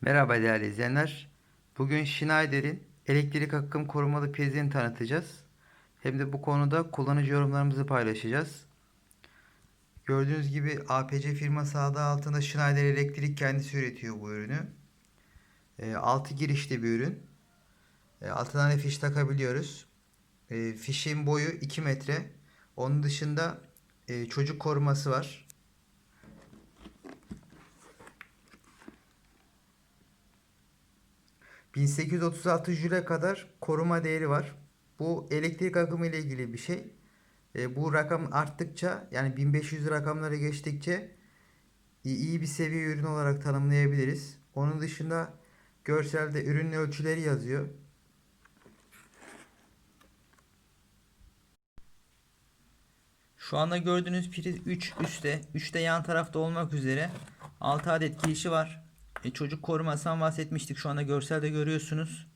Merhaba değerli izleyenler. Bugün Schneider'in elektrik akım korumalı prizini tanıtacağız. Hem de bu konuda kullanıcı yorumlarımızı paylaşacağız. Gördüğünüz gibi APC firması adı altında Schneider Elektrik kendisi üretiyor bu ürünü. 6 girişli bir ürün. 6 tane fiş takabiliyoruz. E, fişin boyu 2 metre. Onun dışında e, çocuk koruması var. ...1836 jüle kadar koruma değeri var. Bu elektrik akımı ile ilgili bir şey. E, bu rakam arttıkça yani 1500 rakamları geçtikçe i- iyi bir seviye ürün olarak tanımlayabiliriz. Onun dışında görselde ürünün ölçüleri yazıyor. Şu anda gördüğünüz priz 3 üstte, 3 de yan tarafta olmak üzere 6 adet girişi var. E, çocuk korumasından bahsetmiştik. Şu anda görselde görüyorsunuz.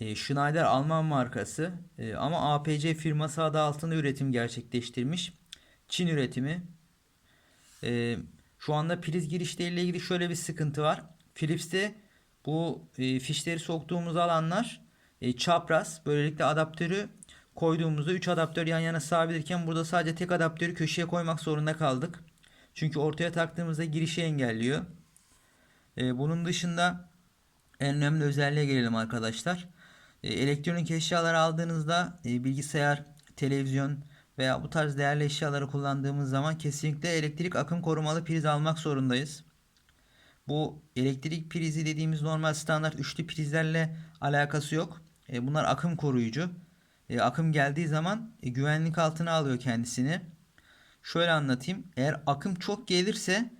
E, Schneider Alman markası E, ama APC firması adı altında üretim gerçekleştirmiş. Çin üretimi. E, şu anda priz girişleriyle ilgili şöyle bir sıkıntı var. Philips'te bu e, fişleri soktuğumuz alanlar e, çapraz. Böylelikle adaptörü koyduğumuzda 3 adaptör yan yana sığabilirken burada sadece tek adaptörü köşeye koymak zorunda kaldık. Çünkü ortaya taktığımızda girişi engelliyor. E, bunun dışında en önemli özelliğe gelelim arkadaşlar. E, elektronik eşyalar aldığınızda bilgisayar, televizyon veya bu tarz değerli eşyaları kullandığımız zaman kesinlikle elektrik akım korumalı priz almak zorundayız. Bu elektrik prizi dediğimiz normal standart üçlü prizlerle alakası yok. E, bunlar akım koruyucu. E, akım geldiği zaman e, güvenlik altına alıyor kendisini. Şöyle anlatayım. Eğer akım çok gelirse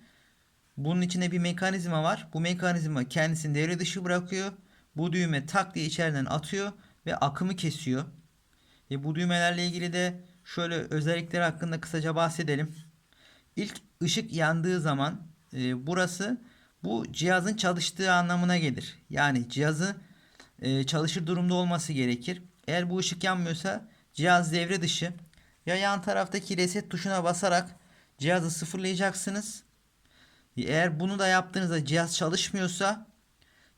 bunun içinde bir mekanizma var. Bu mekanizma kendisini devre dışı bırakıyor. Bu düğme tak diye içeriden atıyor ve akımı kesiyor. E, bu düğmelerle ilgili de şöyle özellikleri hakkında kısaca bahsedelim. İlk ışık yandığı zaman e, burası bu cihazın çalıştığı anlamına gelir. Yani cihazı e, çalışır durumda olması gerekir. Eğer bu ışık yanmıyorsa cihaz devre dışı. Ya yan taraftaki reset tuşuna basarak cihazı sıfırlayacaksınız. Eğer bunu da yaptığınızda cihaz çalışmıyorsa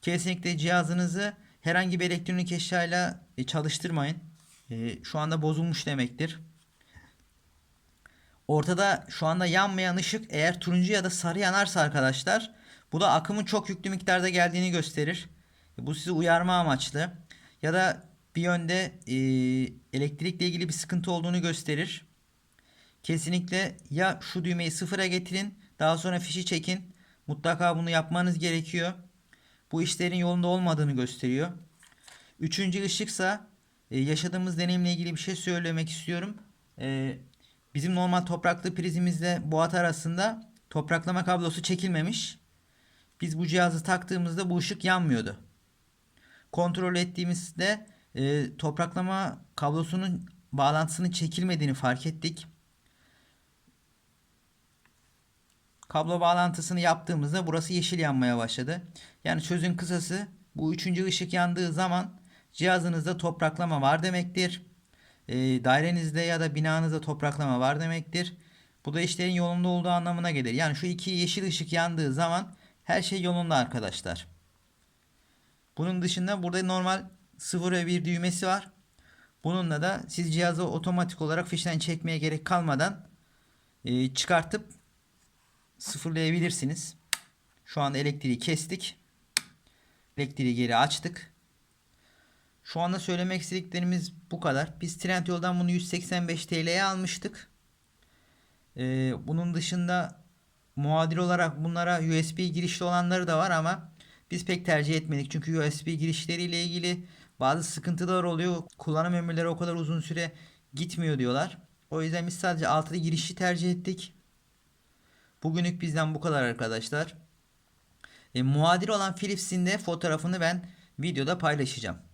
kesinlikle cihazınızı herhangi bir elektronik eşyayla e, çalıştırmayın. E, Şu anda bozulmuş demektir. Ortada şu anda yanmayan ışık eğer turuncu ya da sarı yanarsa arkadaşlar bu da akımın çok yüklü miktarda geldiğini gösterir. E, Bu sizi uyarma amaçlı. Ya da bir yönde e, elektrikle ilgili bir sıkıntı olduğunu gösterir. Kesinlikle ya şu düğmeyi sıfıra getirin daha sonra fişi çekin. Mutlaka bunu yapmanız gerekiyor. Bu işlerin yolunda olmadığını gösteriyor. Üçüncü ışıksa e, yaşadığımız deneyimle ilgili bir şey söylemek istiyorum. E, bizim normal topraklı prizimizle boğat arasında topraklama kablosu çekilmemiş. Biz bu cihazı taktığımızda bu ışık yanmıyordu. Kontrol ettiğimizde e, topraklama kablosunun bağlantısının çekilmediğini fark ettik. Kablo bağlantısını yaptığımızda burası yeşil yanmaya başladı. Yani sözün kısası bu üçüncü ışık yandığı zaman cihazınızda topraklama var demektir. E, dairenizde ya da binanızda topraklama var demektir. Bu da işlerin yolunda olduğu anlamına gelir. Yani şu iki yeşil ışık yandığı zaman her şey yolunda arkadaşlar. Bunun dışında burada normal 0 ve 1 düğmesi var. Bununla da siz cihazı otomatik olarak fişten çekmeye gerek kalmadan e, çıkartıp sıfırlayabilirsiniz. Şu anda elektriği kestik. Elektriği geri açtık. Şu anda söylemek istediklerimiz bu kadar. Biz Trendyol'dan bunu 185 TL'ye almıştık. Ee, bunun dışında muadil olarak bunlara USB girişli olanları da var ama biz pek tercih etmedik. Çünkü USB girişleriyle ilgili bazı sıkıntılar oluyor. Kullanım ömürleri o kadar uzun süre gitmiyor diyorlar. O yüzden biz sadece altılı girişi tercih ettik. Bugünlük bizden bu kadar arkadaşlar. E, muadil olan Philips'in de fotoğrafını ben videoda paylaşacağım.